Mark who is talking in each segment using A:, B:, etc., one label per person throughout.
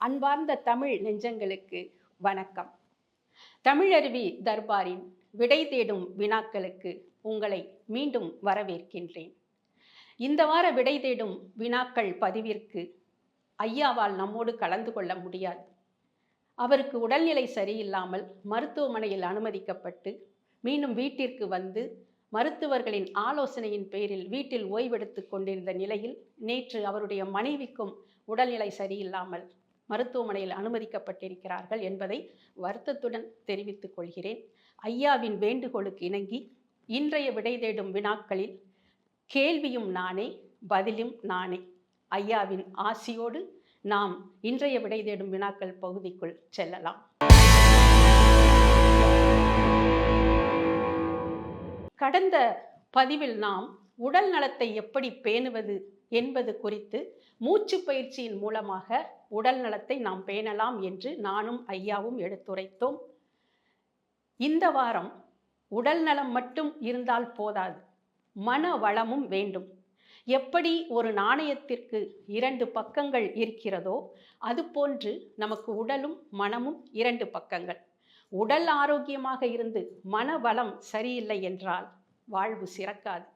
A: அன்பார்ந்த தமிழ் நெஞ்சங்களுக்கு வணக்கம். தமிழருவி தர்பாரின் விடை தேடும் வினாக்களுக்கு உங்களை மீண்டும் வரவேற்கின்றேன். இந்த வார விடை தேடும் வினாக்கள் பதிவிற்கு ஐயாவால் நம்மோடு கலந்து கொள்ள முடியாது. அவருக்கு உடல்நிலை சரியில்லாமல் மருத்துவமனையில் அனுமதிக்கப்பட்டு மீண்டும் வீட்டிற்கு வந்து மருத்துவர்களின் ஆலோசனையின் பேரில் வீட்டில் ஓய்வெடுத்து கொண்டிருந்த நிலையில் நேற்று அவருடைய மனைவிக்கும் உடல்நிலை சரியில்லாமல் மருத்துவமனையில் அனுமதிக்கப்பட்டிருக்கிறார்கள் என்பதை வருத்தத்துடன் தெரிவித்துக் கொள்கிறேன். ஐயாவின் வேண்டுகோளுக்கு இணங்கி இன்றைய விடை தேடும் வினாக்களில் கேள்வியும் நானே பதிலும் நானே. ஐயாவின் ஆசியோடு நாம் இன்றைய விடை தேடும் வினாக்கள் பகுதிக்குள் செல்லலாம். கடந்த பதிவில் நாம் உடல் நலத்தை எப்படி பேணுவது என்பது குறித்து மூச்சு பயிற்சியின் மூலமாக உடல் நலத்தை நாம் பேணலாம் என்று நானும் ஐயாவும் எடுத்துரைத்தோம். இந்த வாரம் உடல் நலம் மட்டும் இருந்தால் போதாது மன வளமும் வேண்டும். எப்படி ஒரு நாணயத்திற்கு இரண்டு பக்கங்கள் இருக்கிறதோ அதுபோன்று நமக்கு உடலும் மனமும் இரண்டு பக்கங்கள். உடல் ஆரோக்கியமாக இருந்து மன வளம் சரியில்லை என்றால் வாழ்வு சிறக்காது.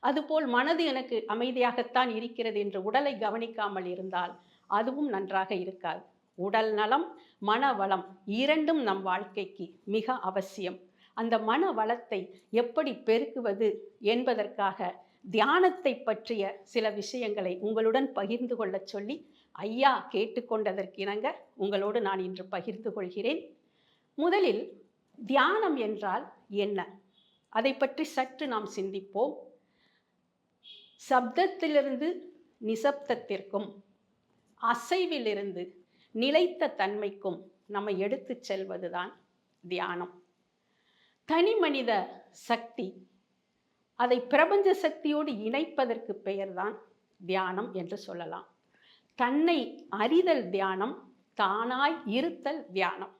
A: அதுபோல் மனது எனக்கு அமைதியாகத்தான் இருக்கிறது என்று உடலை கவனிக்காமல் இருந்தால் அதுவும் நன்றாக இருக்காது. உடல் நலம் மன வளம் இரண்டும் நம் வாழ்க்கைக்கு மிக அவசியம். அந்த மன வளத்தை எப்படி பெருக்குவது என்பதற்காக தியானத்தை பற்றிய சில விஷயங்களை உங்களுடன் பகிர்ந்து கொள்ளச் சொல்லி ஐயா கேட்டுக்கொண்டதற்கிணங்க உங்களோடு நான் இன்று பகிர்ந்து கொள்கிறேன். முதலில் தியானம் என்றால் என்ன? அதை பற்றி சற்று நாம் சிந்திப்போம். சப்தத்திலிருந்து நிசப்தத்திற்கும் அசைவிலிருந்து நிலைத்த தன்மைக்கும் நம்ம எடுத்துச் செல்வதுதான் தியானம். தனி மனித சக்தி அதை பிரபஞ்ச சக்தியோடு இணைப்பதற்கு பெயர்தான் தியானம் என்று சொல்லலாம். தன்னை அறிதல் தியானம் தானாய் இருத்தல் தியானம்.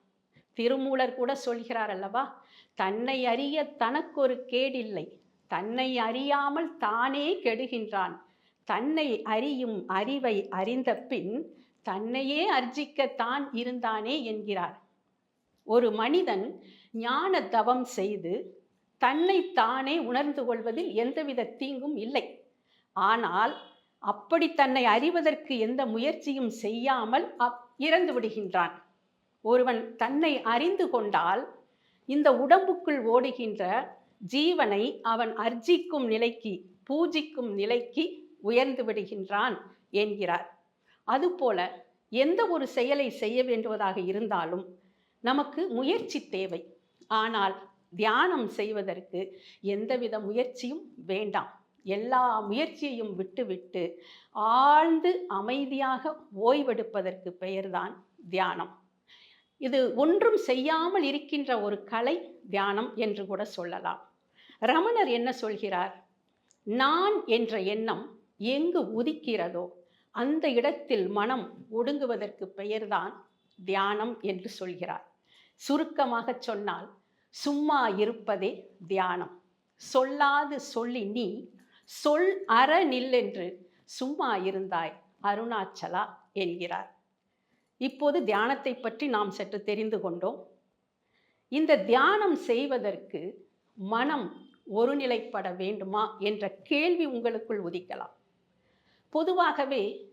A: திருமூலர் கூட சொல்கிறார் அல்லவா தன்னை அறிய தனக்கொரு கேடில்லை தன்னை அறியாமல் தானே கெடுகின்றான். தன்னை அறியும் அறிவை அறிந்த பின் தன்னையே அர்ஜிக்கத்தான் இருந்தானே என்கிறார். ஒரு மனிதன் ஞான தவம் செய்து தன்னை தானே உணர்ந்து கொள்வதில் எந்தவித தீங்கும் இல்லை. ஆனால் அப்படி தன்னை அறிவதற்கு எந்த முயற்சியும் செய்யாமல் அப் இறந்து விடுகின்றான். ஒருவன் தன்னை அறிந்து கொண்டால் இந்த உடம்புக்குள் ஓடுகின்ற ஜீவனை அவன் அர்ஜிக்கும் நிலைக்கு பூஜிக்கும் நிலைக்கு உயர்ந்து விடுகின்றான் என்கிறார். அதுபோல எந்த ஒரு செயலை செய்ய வேண்டுவதாக இருந்தாலும் நமக்கு முயற்சி தேவை. ஆனால் தியானம் செய்வதற்கு எந்தவித முயற்சியும் வேண்டாம். எல்லா முயற்சியையும் விட்டுவிட்டு ஆழ்ந்து அமைதியாக ஓய்வெடுப்பதற்கு பெயர்தான் தியானம். இது ஒன்றும் செய்யாமல் இருக்கின்ற ஒரு கலை தியானம் என்று கூட சொல்லலாம். ரமணர் என்ன சொல்கிறார்? நான் என்ற எண்ணம் எங்கு உதிக்கிறதோ அந்த இடத்தில் மனம் ஒடுங்குவதற்கு பெயர்தான் தியானம் என்று சொல்கிறார். சுருக்கமாக சொன்னால் சும்மா இருப்பதே தியானம். சொல்லாது சொல்லி நீ சொல் அற நில்லென்று சும்மா இருந்தாய் அருணாச்சலா என்கிறார். இப்போது தியானத்தை பற்றி நாம் சற்று தெரிந்து கொண்டோம். இந்த தியானம் செய்வதற்கு மனம் ஒருநிலைப்பட வேண்டுமா என்ற கேள்வி உங்களுக்குள் உதிக்கலாம். பொதுவாகவே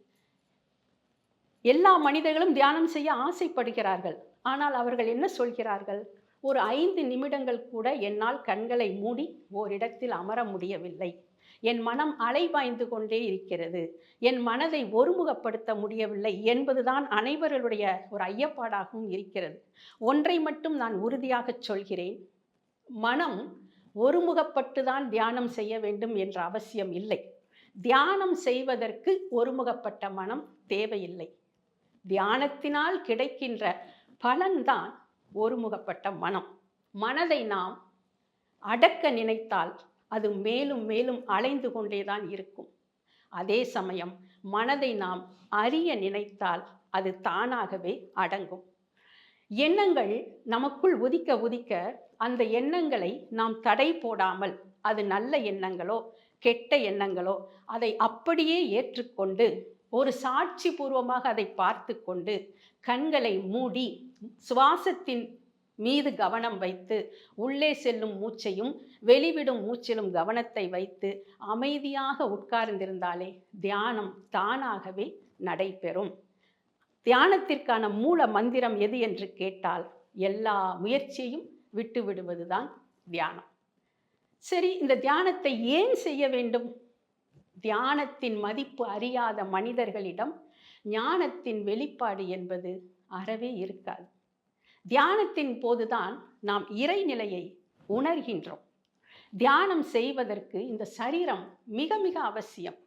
A: எல்லா மனிதர்களும் தியானம் செய்ய ஆசைப்படுகிறார்கள். ஆனால் அவர்கள் என்ன சொல்கிறார்கள்? ஒரு ஐந்து நிமிடங்கள் கூட என்னால் கண்களை மூடி ஓரிடத்தில் அமர முடியவில்லை. என் மனம் அலைபாய்ந்து கொண்டே இருக்கிறது. என் மனதை ஒருமுகப்படுத்த முடியவில்லை என்பதுதான் அனைவர்களுடைய ஒரு ஐயப்பாடாகவும் இருக்கிறது. ஒன்றை மட்டும் நான் உறுதியாக சொல்கிறேன். மனம் ஒருமுகப்பட்டு தான் தியானம் செய்ய வேண்டும் என்ற அவசியம் இல்லை. தியானம் செய்வதற்கு ஒருமுகப்பட்ட மனம் தேவையில்லை. தியானத்தினால் கிடைக்கின்ற பலன்தான் ஒருமுகப்பட்ட மனம். மனதை நாம் அடக்க நினைத்தால் அது மேலும் மேலும் அலைந்து கொண்டேதான் இருக்கும். அதே சமயம் மனதை நாம் அறிய நினைத்தால் அது தானாகவே அடங்கும். எண்ணங்கள் நமக்குள் உதிக்க உதிக்க அந்த எண்ணங்களை நாம் தடை போடாமல் அது நல்ல எண்ணங்களோ கெட்ட எண்ணங்களோ அதை அப்படியே ஏற்றுக்கொண்டு ஒரு சாட்சி பூர்வமாக அதை பார்த்து கொண்டு கண்களை மூடி சுவாசத்தின் மீது கவனம் வைத்து உள்ளே செல்லும் மூச்சையும் வெளிவிடும் மூச்சிலும் கவனத்தை வைத்து அமைதியாக உட்கார்ந்திருந்தாலே தியானம் தானாகவே நடைபெறும். தியானத்திற்கான மூல மந்திரம் எது என்று கேட்டால் எல்லா முயற்சியையும் விட்டு விடுவதுதான் தியானம். சரி இந்த தியானத்தை ஏன் செய்ய வேண்டும்? தியானத்தின் மதிப்பு அறியாத மனிதர்களிடம் ஞானத்தின் வெளிப்பாடு என்பது அறவே இருக்காது. தியானத்தின் போதுதான் நாம் இறைநிலையை உணர்கின்றோம். தியானம் செய்வதற்கு இந்த சரீரம் மிக மிக அவசியம்.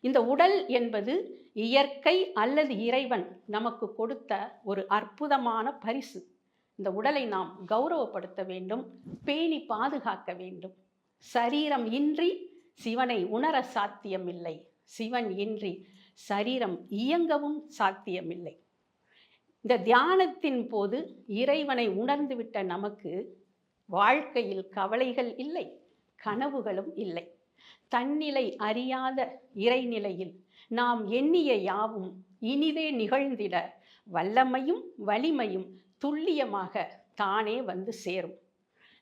A: இந்த உடல் என்பது இயற்கை அல்லது இறைவன் நமக்கு கொடுத்த ஒரு அற்புதமான பரிசு. இந்த உடலை நாம் கௌரவப்படுத்த வேண்டும் பேணி பாதுகாக்க வேண்டும். சரீரம் இன்றி சிவனை உணர சாத்தியமில்லை. சிவன் இன்றி சரீரம் இயங்கவும் சாத்தியமில்லை. இந்த தியானத்தின் போது இறைவனை உணர்ந்துவிட்ட நமக்கு வாழ்க்கையில் கவலைகள் இல்லை கனவுகளும் இல்லை. தன்னிலை அறியாத இறைநிலையில் நாம் எண்ணிய யாவும் இனிதே நிகழ்ந்திட வல்லமையும் வலிமையும் துல்லியமாக தானே வந்து சேரும்.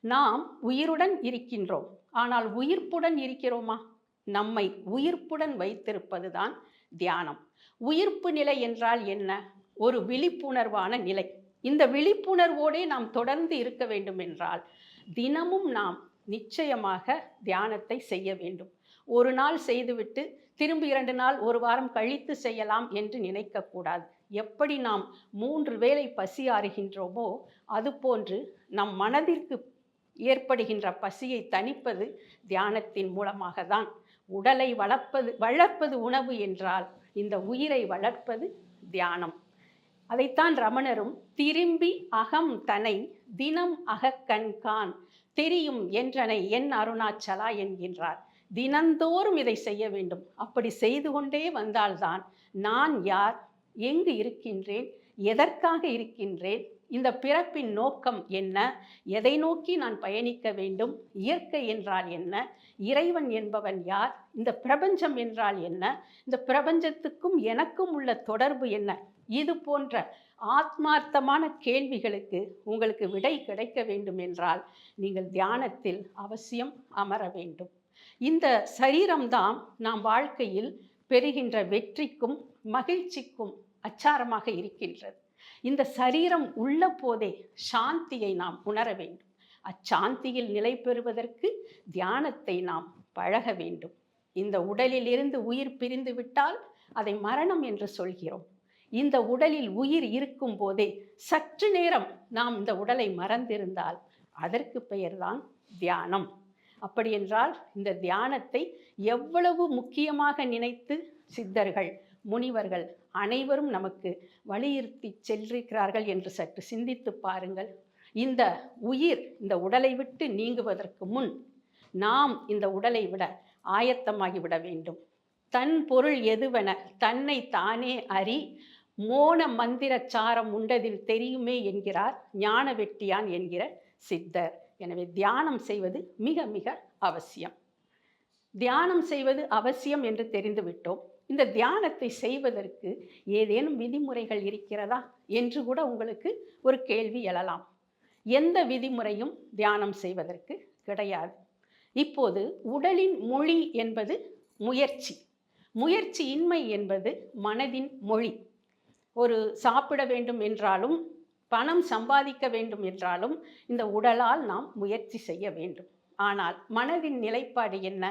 A: நாம் உயிருடன் இருக்கின்றோம். ஆனால் உயிர்ப்புடன் இருக்கிறோமா? நம்மை உயிர்ப்புடன் வைத்திருப்பதுதான் தியானம். உயிர்ப்பு நிலை என்றால் என்ன? ஒரு விழிப்புணர்வான நிலை. இந்த விழிப்புணர்வோடே நாம் தொடர்ந்து இருக்க வேண்டும் என்றால் தினமும் நாம் நிச்சயமாக தியானத்தை செய்ய வேண்டும். ஒரு நாள் செய்துவிட்டு திரும்பி இரண்டு நாள் ஒரு வாரம் கழித்து செய்யலாம் என்று நினைக்கக்கூடாது. எப்படி நாம் மூன்று வேளை பசி ஆறுகின்றோமோ அதுபோன்று நம் மனதிற்கு ஏற்படுகின்ற பசியை தணிப்பது தியானத்தின் மூலமாக தான் உடலை வளர்ப்பது வளர்ப்பது உணவு என்றால் இந்த உயிரை வளர்ப்பது தியானம். அதைத்தான் ரமணரும் திரும்பி அகம் தனை தினம் அகக்கண்கான் தெரியும் என்றனை என் அருணாச்சலா என்கின்றார். தினந்தோறும் இதை செய்ய வேண்டும். அப்படி செய்து கொண்டே வந்தால்தான் நான் யார் எங்கு இருக்கின்றேன்? எதற்காக இருக்கின்றேன்? இந்த பிறப்பின் நோக்கம் என்ன? எதை நோக்கி நான் பயணிக்க வேண்டும்? இயற்கை என்றால் என்ன? இறைவன் என்பவன் யார்? இந்த பிரபஞ்சம் என்றால் என்ன? இந்த பிரபஞ்சத்துக்கும் எனக்கும் உள்ள தொடர்பு என்ன? இது போன்ற ஆத்மார்த்தமான கேள்விகளுக்கு உங்களுக்கு விடை கிடைக்க வேண்டும் என்றால் நீங்கள் தியானத்தில் அவசியம் அமர வேண்டும். இந்த சரீரம்தான் நாம் வாழ்க்கையில் பெறுகின்ற வெற்றிக்கும் மகிழ்ச்சிக்கும் அச்சாரமாக இருக்கின்றது. இந்த சரீரம் உள்ள போதே சாந்தியை நாம் உணர வேண்டும். அச்சாந்தியில் நிலை பெறுவதற்கு தியானத்தை நாம் பழக வேண்டும். இந்த உடலில் இருந்து உயிர் பிரிந்து விட்டால் அதை மரணம் என்று சொல்கிறோம். இந்த உடலில் உயிர் இருக்கும் போதே சற்று நேரம் நாம் இந்த உடலை மறந்திருந்தால் அதற்கு பெயர்தான் தியானம். அப்படியென்றால் இந்த தியானத்தை எவ்வளவு முக்கியமாக நினைத்து சித்தர்கள் முனிவர்கள் அனைவரும் நமக்கு வலியுறுத்தி சென்றிருக்கிறார்கள் என்று சற்று சிந்தித்து பாருங்கள். இந்த உயிர் இந்த உடலை விட்டு நீங்குவதற்கு முன் நாம் இந்த உடலை விட ஆயத்தமாகி விட வேண்டும். தன் பொருள் எதுவென தன்னை தானே அறி மோன மந்திர சாரம் உண்டதில் தெரியுமே என்கிறார் ஞான வெட்டியான் என்கிற சித்தர். எனவே தியானம் செய்வது மிக மிக அவசியம். தியானம் செய்வது அவசியம் என்று தெரிந்துவிட்டோம் இந்த தியானத்தை செய்வதற்கு ஏதேனும் விதிமுறைகள் இருக்கிறதா என்று கூட உங்களுக்கு ஒரு கேள்வி எழலாம். எந்த விதிமுறையும் தியானம் செய்வதற்கு கிடையாது. இப்போது உடலின் மொழி என்பது முயற்சி. முயற்சி இன்மை என்பது மனதின் மொழி. ஒரு சாப்பிட வேண்டும் என்றாலும் பணம் சம்பாதிக்க வேண்டும் என்றாலும் இந்த உடலால் நாம் முயற்சி செய்ய வேண்டும். ஆனால் மனதின் நிலைப்பாடு என்ன?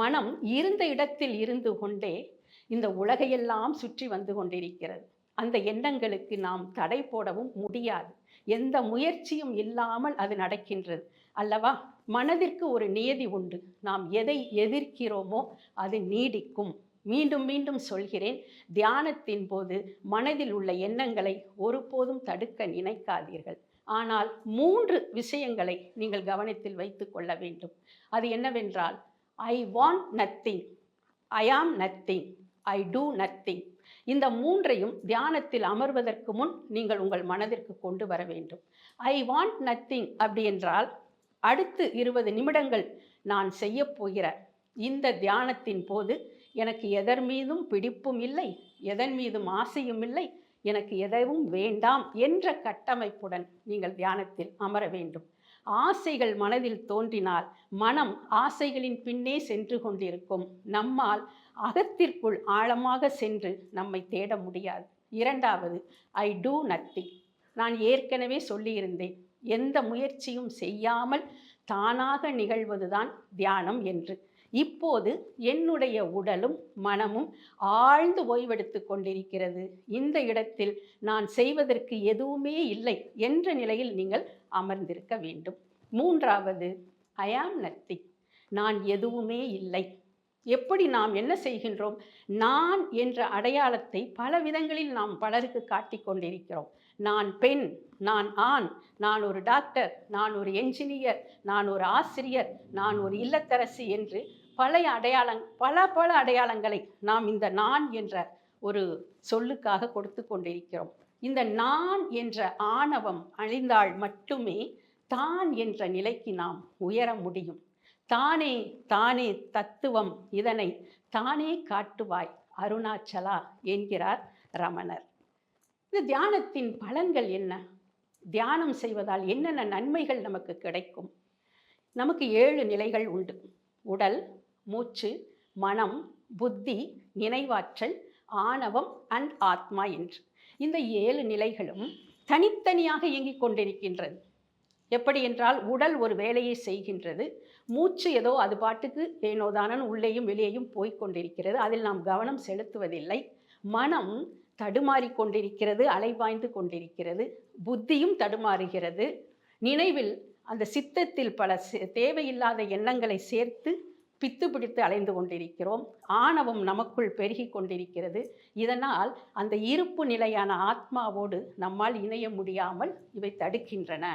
A: மனம் இருந்த இடத்தில் இருந்து கொண்டே இந்த உலகையெல்லாம் சுற்றி வந்து கொண்டிருக்கிறது. அந்த எண்ணங்களுக்கு நாம் தடை போடவும் முடியாது. எந்த முயற்சியும் இல்லாமல் அது நடக்கின்றது. அல்லவா? மனதிற்கு ஒரு நியதி உண்டு. நாம் எதை எதிர்க்கிறோமோ அது நீடிக்கும். மீண்டும் மீண்டும் சொல்கிறேன் தியானத்தின் போது மனதில் உள்ள எண்ணங்களை ஒருபோதும் தடுக்க நினைக்காதீர்கள். ஆனால் மூன்று விஷயங்களை நீங்கள் கவனத்தில் வைத்து கொள்ள வேண்டும். அது என்னவென்றால் ஐ வாண்ட் நத்திங் ஐ ஆம் நத்திங் ஐ டூ நத்திங் இந்த மூன்றையும் தியானத்தில் அமர்வதற்கு முன் நீங்கள் உங்கள் மனதிற்கு கொண்டு வர வேண்டும். ஐ வாண்ட் நத்திங் அப்படி என்றால் அடுத்து இருபது நிமிடங்கள் நான் செய்ய போகிற இந்த தியானத்தின் போது எனக்கு எதர் மீதும் பிடிப்பும் இல்லை எதன் மீதும் ஆசையும் இல்லை எனக்கு எதவும் வேண்டாம் என்ற கட்டமைப்புடன் நீங்கள் தியானத்தில் அமர வேண்டும். ஆசைகள் மனதில் தோன்றினால் மனம் ஆசைகளின் பின்னே சென்று கொண்டிருக்கும். நம்மால் அகத்திற்குள் ஆழமாக சென்று நம்மை தேட முடியாது. இரண்டாவது ஐ டூ நத்திங் நான் ஏற்கனவே சொல்லியிருந்தேன். எந்த முயற்சியும் செய்யாமல் தானாக நிகழ்வதுதான் தியானம் என்று. இப்போது என்னுடைய உடலும் மனமும் ஆழ்ந்து ஓய்வெடுத்து கொண்டிருக்கிறது. இந்த இடத்தில் நான் செய்வதற்கு எதுவுமே இல்லை என்ற நிலையில் நீங்கள் அமர்ந்திருக்க வேண்டும். மூன்றாவது ஐ ஆம் நத்திங் நான் எதுவுமே இல்லை. எப்படி நாம் என்ன செய்கின்றோம்? நான் என்ற அடையாளத்தை பல விதங்களில் நாம் பலருக்கு காட்டிக் கொண்டிருக்கிறோம். நான் பெண் நான் ஆண் நான் ஒரு டாக்டர் நான் ஒரு என்ஜினியர் நான் ஒரு ஆசிரியர் நான் ஒரு இல்லத்தரசி என்று பழைய அடையாளங் பல பல அடையாளங்களை நாம் இந்த நான் என்ற ஒரு சொல்லுக்காக கொடுத்து கொண்டிருக்கிறோம். இந்த நான் என்ற ஆணவம் அழிந்தால் மட்டுமே தான் என்ற நிலைக்கு நாம் உயர முடியும். தானே தானே தத்துவம் இதனை தானே காட்டுவாய் அருணாச்சலா என்கிறார் ரமணர். இந்த தியானத்தின் பலன்கள் என்ன? தியானம் செய்வதால் என்னென்ன நன்மைகள் நமக்கு கிடைக்கும்? நமக்கு ஏழு நிலைகள் உண்டு. உடல் மூச்சு மனம் புத்தி நினைவாற்றல் ஆணவம் அண்ட் ஆத்மா என்று. இந்த ஏழு நிலைகளும் தனித்தனியாக இயங்கிக் கொண்டிருக்கின்றது. எப்படி என்றால் உடல் ஒரு வேலையை செய்கின்றது. மூச்சு ஏதோ அது பாட்டுக்கு ஏனோதானன் உள்ளேயும் வெளியேயும் போய்கொண்டிருக்கிறது அதில் நாம் கவனம் செலுத்துவதில்லை. மனம் தடுமாறி கொண்டிருக்கிறது அலைவாய்ந்து கொண்டிருக்கிறது. புத்தியும் தடுமாறுகிறது. நினைவில் அந்த சித்தத்தில் பல சே- தேவையில்லாத எண்ணங்களை சேர்த்து பித்து பிடித்து அலைந்து கொண்டிருக்கிறோம். ஆணவம் நமக்குள் பெருகி கொண்டிருக்கிறது. இதனால் அந்த இருப்பு நிலையான ஆத்மாவோடு நம்மால் இணைய முடியாமல் இவை தடுக்கின்றன.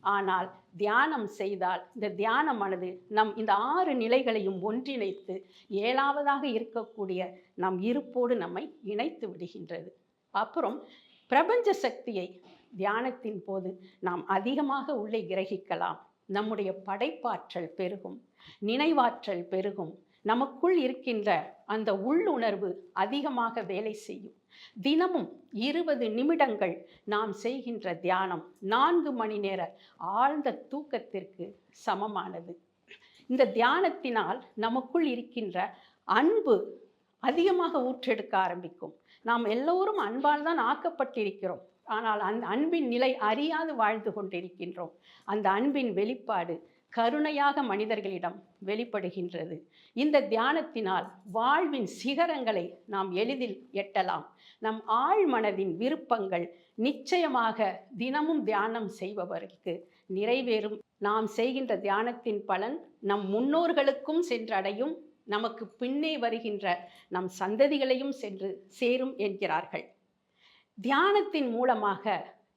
A: ஆனால் தியானம் செய்தால் இந்த தியானமானது நம் இந்த ஆறு நிலைகளையும் ஒன்றிணைத்து ஏழாவதாக இருக்கக்கூடிய நம் இருப்போடு நம்மை இணைத்து விடுகின்றது. அப்புறம் பிரபஞ்ச சக்தியை தியானத்தின் போது நாம் அதிகமாக உள்ளே கிரகிக்கலாம். நம்முடைய படைப்பாற்றல் பெருகும். நினைவாற்றல் பெருகும். நமக்குள் இருக்கின்ற அந்த உள்ளுணர்வு அதிகமாக வேலை செய்யும். தினமும் இருபது நிமிடங்கள் நாம் செய்கின்ற தியானம் நான்கு மணி நேர ஆழ்ந்த தூக்கத்திற்கு சமமானது. இந்த தியானத்தினால் நமக்குள் இருக்கின்ற அன்பு அதிகமாக ஊற்றெடுக்க ஆரம்பிக்கும். நாம் எல்லோரும் அன்பால் தான் ஆக்கப்பட்டிருக்கிறோம். ஆனால் அந்த அன்பின் நிலை அறியாது வாழ்ந்து கொண்டிருக்கின்றோம். அந்த அன்பின் வெளிப்பாடு கருணையாக மனிதர்களிடம் வெளிப்படுகின்றது. இந்த தியானத்தினால் வாழ்வின் சிகரங்களை நாம் எளிதில் எட்டலாம். நம் ஆழ்மனதின் விருப்பங்கள் நிச்சயமாக தினமும் தியானம் செய்பவருக்கு நிறைவேறும். நாம் செய்கின்ற தியானத்தின் பலன் நம் முன்னோர்களுக்கும் சென்றடையும். நமக்கு பின்னே வருகின்ற நம் சந்ததிகளையும் சென்று சேரும் என்கிறார்கள். தியானத்தின் மூலமாக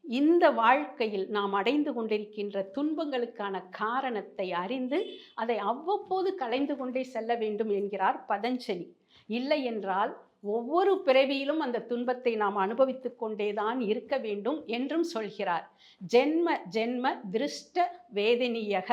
A: இந்த வாழ்க்கையில் நாம் அடைந்து கொண்டிருக்கின்ற துன்பங்களுக்கான காரணத்தை அறிந்து அதை அவ்வப்போது கலைந்து கொண்டே செல்ல வேண்டும் என்கிறார் பதஞ்சலி. இல்லை என்றால் ஒவ்வொரு பிறவியிலும் அந்த துன்பத்தை நாம் அனுபவித்து கொண்டேதான் இருக்க வேண்டும் என்றும் சொல்கிறார். ஜென்ம ஜென்ம திருஷ்ட வேதனியக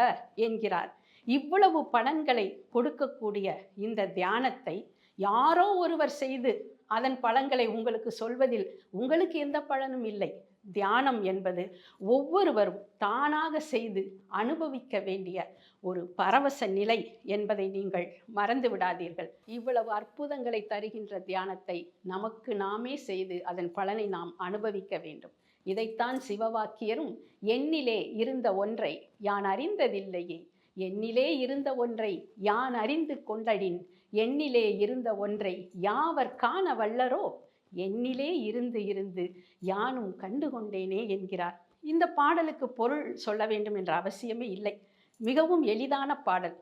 A: என்கிறார். இவ்வளவு பலன்களை கொடுக்கக்கூடிய இந்த தியானத்தை யாரோ ஒருவர் செய்து அதன் பலன்களை உங்களுக்கு சொல்வதில் உங்களுக்கு எந்த பலனும் இல்லை. தியானம் என்பது ஒவ்வொருவரும் தானாக செய்து அனுபவிக்க வேண்டிய ஒரு பரவச நிலை என்பதை நீங்கள் மறந்து விடாதீர்கள். இவ்வளவு அற்புதங்களை தருகின்ற தியானத்தை நமக்கு நாமே செய்து அதன் பலனை நாம் அனுபவிக்க வேண்டும். இதைத்தான் சிவவாக்கியரும் என்னிலே இருந்த ஒன்றை யான் அறிந்ததில்லையே. என்னிலே இருந்த ஒன்றை யான் அறிந்து கொண்டடின். என்னிலே இருந்த ஒன்றை யாவர் காண வல்லரோ என்னிலே இருந்து இருந்து யானும் கண்டு கொண்டேனே என்கிறார். இந்த பாடலுக்கு பொருள் சொல்ல வேண்டும் என்ற அவசியமே இல்லை. மிகவும் எளிதான பாடல்.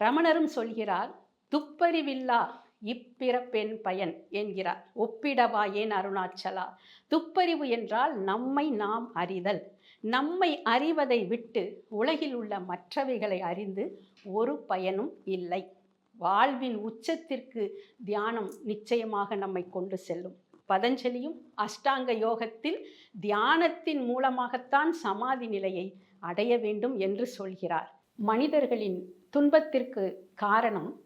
A: ரமணரும் சொல்கிறார் துப்பறிவில்லா இப்பிறப்பெண் பயன் என்கிறார். ஒப்பிடவா ஏன் அருணாச்சலா? துப்பறிவு என்றால் நம்மை நாம் அறிதல். நம்மை அறிவதை விட்டு உலகில் உள்ள மற்றவைகளை அறிந்து ஒரு பயனும் இல்லை. வாழ்வின் உச்சத்திற்கு தியானம் நிச்சயமாக நம்மை கொண்டு செல்லும். பதஞ்சலியும் அஷ்டாங்க யோகத்தில் தியானத்தின் மூலமாகத்தான் சமாதி நிலையை அடைய வேண்டும் என்று சொல்கிறார். மனிதர்களின் துன்பத்திற்கு காரணம்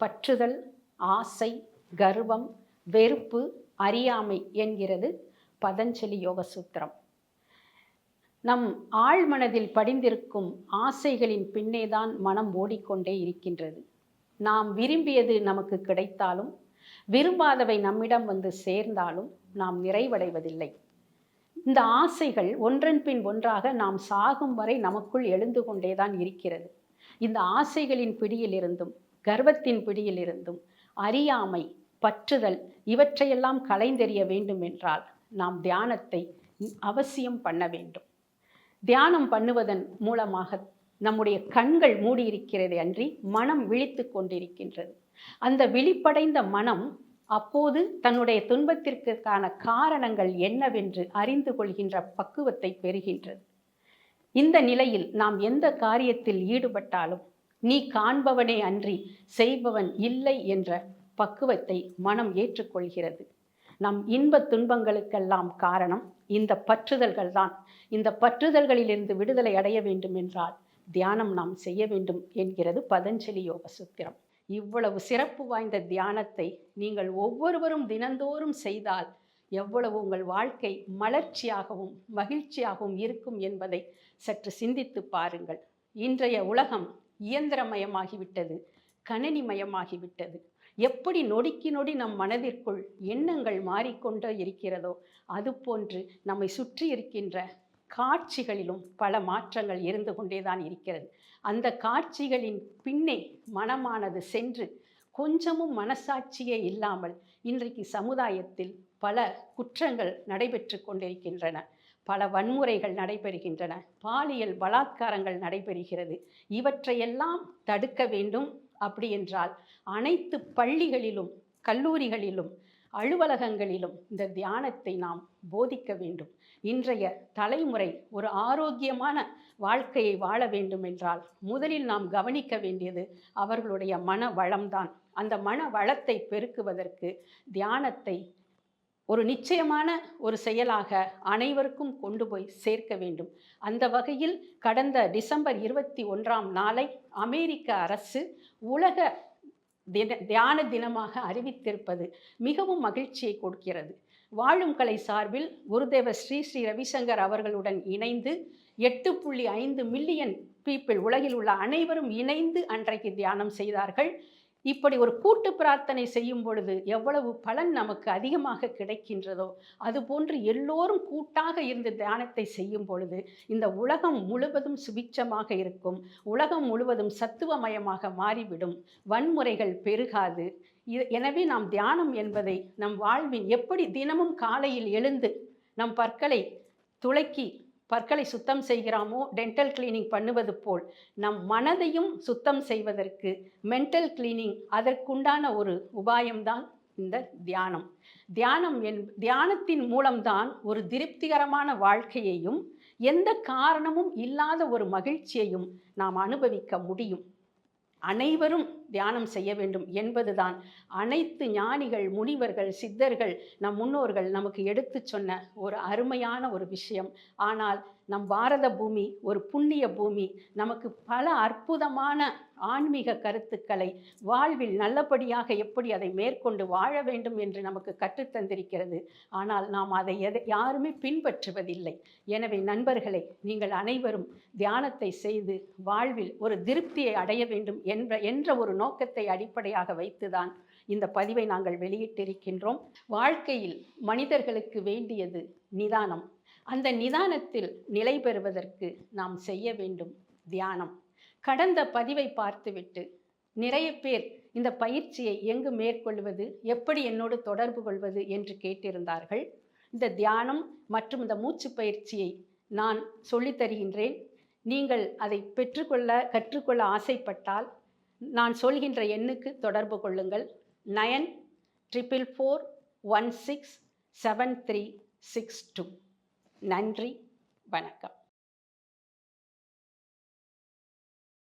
A: பற்றுதல் ஆசை கர்வம் வெறுப்பு அறியாமை என்கிறது பதஞ்சலி யோக சூத்திரம். நம் ஆழ்மனதில் படிந்திருக்கும் ஆசைகளின் பின்னேதான் மனம் ஓடிக்கொண்டே இருக்கின்றது. நாம் விரும்பியது நமக்கு கிடைத்தாலும் விரும்பாதவை நம்மிடம் வந்து சேர்ந்தாலும் நாம் நிறைவடைவதில்லை. இந்த ஆசைகள் ஒன்றன் பின் ஒன்றாக நாம் சாகும் வரை நமக்குள் எழுந்து கொண்டேதான் இருக்கிறது. இந்த ஆசைகளின் பிடியிலிருந்தும் கர்வத்தின் பிடியிலிருந்தும் அறியாமை பற்றுதல் இவற்றையெல்லாம் களைந்தெறிய வேண்டும் என்றால் நாம் தியானத்தை அவசியம் பண்ண வேண்டும். தியானம் பண்ணுவதன் மூலமாக நம்முடைய கண்கள் மூடியிருக்கிறதே அன்றி மனம் விழித்து கொண்டிருக்கின்றது. அந்த விழிப்படைந்த மனம் அப்போது தன்னுடைய துன்பத்திற்கான காரணங்கள் என்னவென்று அறிந்து கொள்கின்ற பக்குவத்தை பெறுகின்றது. இந்த நிலையில் நாம் எந்த காரியத்தில் ஈடுபட்டாலும் நீ காண்பவனே அன்றி செய்பவன் இல்லை என்ற பக்குவத்தை மனம் ஏற்றுக்கொள்கிறது. நம் இன்ப துன்பங்களுக்கெல்லாம் காரணம் இந்த பற்றுதல்கள் தான். இந்த பற்றுதல்களிலிருந்து விடுதலை அடைய வேண்டும் என்றால் தியானம் நாம் செய்ய வேண்டும் என்கிறது பதஞ்சலி யோக சூத்திரம் இவ்வளவு சிறப்பு வாய்ந்த தியானத்தை நீங்கள் ஒவ்வொருவரும் தினந்தோறும் செய்தால் எவ்வளவு உங்கள் வாழ்க்கை மலர்ச்சியாகவும் மகிழ்ச்சியாகவும் இருக்கும் என்பதை சற்று சிந்தித்து பாருங்கள். இன்றைய உலகம் இயந்திரமயமாகிவிட்டது கணினிமயமாகிவிட்டது. எப்படி நொடிக்கு நொடி நம் மனதிற்குள் எண்ணங்கள் மாறிக்கொண்டே இருக்கிறதோ அதுபோன்று நம்மை சுற்றி இருக்கின்ற காட்சிகளிலும் பல மாற்றங்கள் இருந்து கொண்டேதான் இருக்கிறது. அந்த காட்சிகளின் பின்னே மனமானது சென்று கொஞ்சமும் மனசாட்சியே இல்லாமல் இன்றைக்கு சமுதாயத்தில் பல குற்றங்கள் நடைபெற்று கொண்டிருக்கின்றன. பல வன்முறைகள் நடைபெறுகின்றன. பாலியல் பலாத்காரங்கள் நடைபெறுகிறது. இவற்றையெல்லாம் தடுக்க வேண்டும் அப்படி என்றால் அனைத்து பள்ளிகளிலும் கல்லூரிகளிலும் அலுவலகங்களிலும் இந்த தியானத்தை நாம் போதிக்க வேண்டும். இன்றைய தலைமுறை ஒரு ஆரோக்கியமான வாழ்க்கையை வாழ வேண்டும் என்றால் முதலில் நாம் கவனிக்க வேண்டியது அவர்களுடைய மன வளம்தான். அந்த மன வளத்தை பெருக்குவதற்கு தியானத்தை ஒரு நிச்சயமான ஒரு செயலாக அனைவருக்கும் கொண்டு போய் சேர்க்க வேண்டும். அந்த வகையில் கடந்த டிசம்பர் இருபத்தி ஒன்றாம் நாளை அமெரிக்க அரசு உலக தின தியான தினமாக அறிவித்திருப்பது மிகவும் மகிழ்ச்சியை கொடுக்கிறது. வாழும் கலை சார்பில் குருதேவ ஸ்ரீ ஸ்ரீ ரவிசங்கர் அவர்களுடன் இணைந்து எட்டு புள்ளி ஐந்து மில்லியன் பீப்பிள் உலகில் உள்ள அனைவரும் இணைந்து அன்றைக்கு தியானம் செய்தார்கள். இப்படி ஒரு கூட்டு பிரார்த்தனை செய்யும் பொழுது எவ்வளவு பலன் நமக்கு அதிகமாக கிடைக்கின்றதோ அதுபோன்று எல்லோரும் கூட்டாக இருந்து தியானத்தை செய்யும் பொழுது இந்த உலகம் முழுவதும் சுபிச்சமாக இருக்கும். உலகம் முழுவதும் சத்துவமயமாக மாறிவிடும். வன்முறைகள் பெருகாது. எனவே நாம் தியானம் என்பதை நம் வாழ்வின் எப்படி தினமும் காலையில் எழுந்து நம் பற்களை துளக்கி பற்களை சுத்தம் செய்கிறோமோ டென்டல் கிளீனிங் பண்ணுவது போல் நம் மனதையும் சுத்தம் செய்வதற்கு மென்டல் கிளீனிங் அதற்குண்டான ஒரு உபாயம்தான் இந்த தியானம். தியானம் என் தியானத்தின் மூலம்தான் ஒரு திருப்திகரமான வாழ்க்கையையும் எந்த காரணமும் இல்லாத ஒரு மகிழ்ச்சியையும் நாம் அனுபவிக்க முடியும். அனைவரும் தியானம் செய்ய வேண்டும் என்பதுதான். அனைத்து ஞானிகள் முனிவர்கள் சித்தர்கள் நம் முன்னோர்கள் நமக்கு எடுத்துச் சொன்ன ஒரு அருமையான ஒரு விஷயம். ஆனால் நம் பாரத பூமி ஒரு புண்ணிய பூமி. நமக்கு பல அற்புதமான ஆன்மீக கருத்துக்களை வாழ்வில் நல்லபடியாக எப்படி அதை மேற்கொண்டு வாழ வேண்டும் என்று நமக்கு கற்றுத்தந்திருக்கிறது ஆனால் நாம் அதை எதை யாருமே பின்பற்றுவதில்லை. எனவே நண்பர்களே நீங்கள் அனைவரும் தியானத்தை செய்து வாழ்வில் ஒரு திருப்தியை அடைய வேண்டும் என்ற என்ற ஒரு நோக்கத்தை அடிப்படையாக வைத்துதான் இந்த பதிவை நாங்கள் வெளியிட்டிருக்கின்றோம். வாழ்க்கையில் மனிதர்களுக்கு வேண்டியது நிதானம். அந்த நிதானத்தில் நிலை பெறுவதற்கு நாம் செய்ய வேண்டும் தியானம். கடந்த பதிவை பார்த்துவிட்டு நிறைய பேர் இந்த பயிற்சியை எங்கு மேற்கொள்வது எப்படி என்னோடு தொடர்பு கொள்வது என்று கேட்டிருந்தார்கள். இந்த தியானம் மற்றும் இந்த மூச்சு பயிற்சியை நான் சொல்லித்தருகின்றேன் நீங்கள் அதை பெற்றுக்கொள்ள கற்றுக்கொள்ள ஆசைப்பட்டால் நான் சொல்கின்ற எண்ணுக்கு தொடர்பு கொள்ளுங்கள். Nine triple four one six seven three six two. நன்றி வணக்கம்.